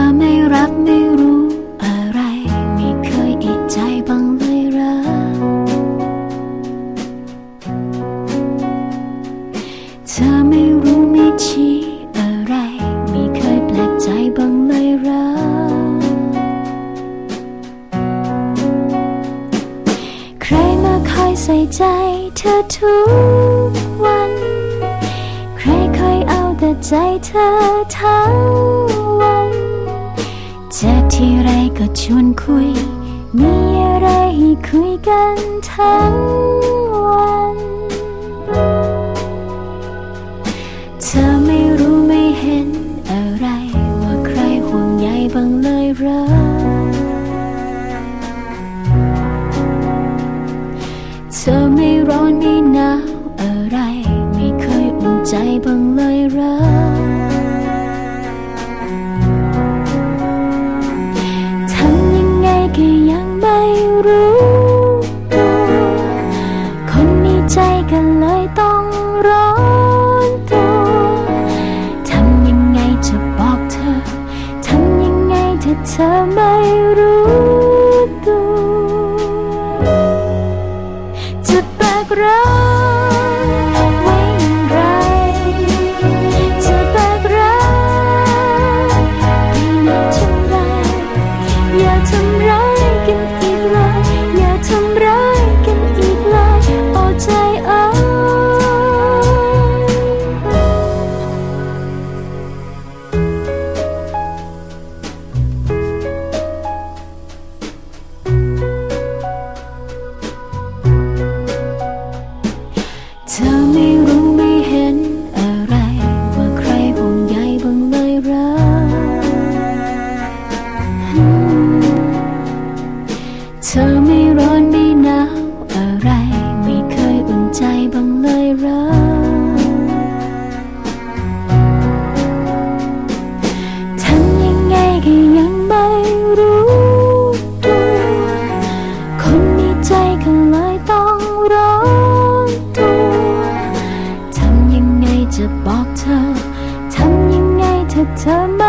ธอไม่รับไม่รู้อะไร ไม่เคยอิจใจบังเลยหรอเธอไม่รู้ไม่ชี้อะไร ไม่เคยแปลกใจบังเลยหรอใครมาคอยใส่ใจเธอทุกวัน ใครคอยเอาแต่ใจเธอทั้งวัน ชวนคุย มีอะไรให้คุยกันทั้งวัน เธอไม่รู้ไม่เห็นอะไร ว่าใครห่วงใยบ้างเลยเหรอ เธอไม่ร้อนไม่หนาวอะไร ไม่เคยอุ่นใจบ้างเลยเหรอ เธอไม่รู้ตัว จะแปลกรัก 怎么